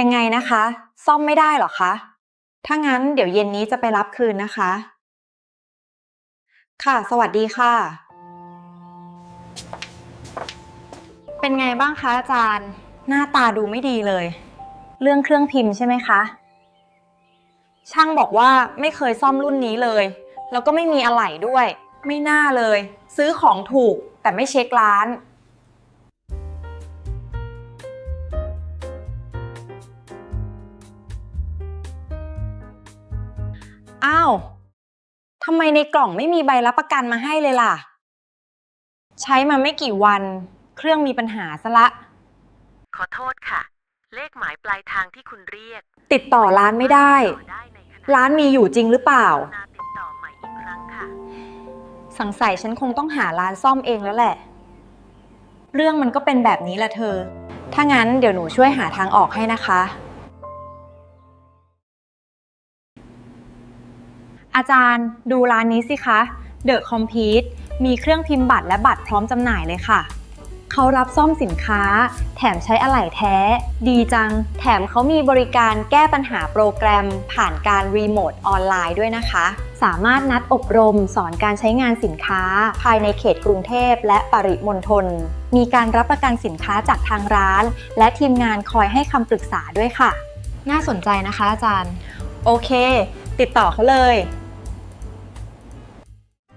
ยังไงนะคะ ซ่อมไม่ได้เหรอคะ ถ้างั้นเดี๋ยวเย็นนี้จะไปรับคืนนะคะ ค่ะ สวัสดีค่ะ เป็นไงบ้างคะอาจารย์ หน้าตาดูไม่ดีเลย เรื่องเครื่องพิมพ์ใช่ไหมคะ ช่างบอกว่าไม่เคยซ่อมรุ่นนี้เลย แล้วก็ไม่มีอะไหล่ด้วย ไม่น่าเลย ซื้อของถูกแต่ไม่เช็คร้าน อ้าวทำไมในกล่องไม่มีใบรับประกันมาให้เลยล่ะ ใช้มาไม่กี่วัน เครื่องมีปัญหาซะละ ขอโทษค่ะ เลขหมายปลายทางที่คุณเรียกติดต่อร้านไม่ได้ติต่อได้ในขณะร้านมีอยู่จริงหรือเปล่านาติดต่อใหม่อีกครั้งค่ะสังสัยฉันคงต้องหาร้านซ่อมเองแล้วแหละ เรื่องมันก็เป็นแบบนี้แหละเธอ ถ้างั้นเดี๋ยวหนูช่วยหาทางออกให้นะคะ อาจารย์ดูร้านนี้สิคะ The Compete มีเครื่องพิมพ์บัตรและบัตรพร้อมจำหน่ายเลยค่ะ เขารับซ่อมสินค้า แถมใช้อะไหล่แท้ ดีจัง แถมเขามีบริการแก้ปัญหาโปรแกรม ผ่านการรีโมทออนไลน์ด้วยนะคะ สามารถนัดอบรมสอนการใช้งานสินค้า ภายในเขตกรุงเทพและปริมณฑล มีการรับประกันสินค้าจากทางร้าน และทีมงานคอยให้คำปรึกษาด้วยค่ะ น่าสนใจนะคะอาจารย์ โอเค ติดต่อเขาเลย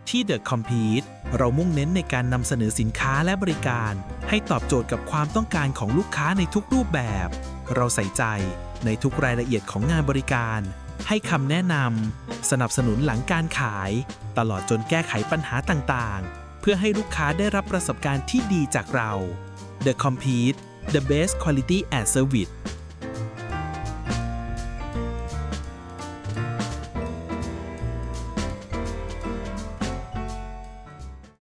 ที่ The Compete เรามุ่งเน้นในการนำเสนอสินค้าและบริการ ให้ตอบโจทย์กับความต้องการของลูกค้าในทุกรูปแบบ เราใส่ใจในทุกรายละเอียดของงานบริการ ให้คำแนะนำสนับสนุนหลังการขาย ตลอดจนแก้ไขปัญหาต่างๆ เพื่อให้ลูกค้าได้รับประสบการณ์ที่ดีจากเรา The Compete the best quality and service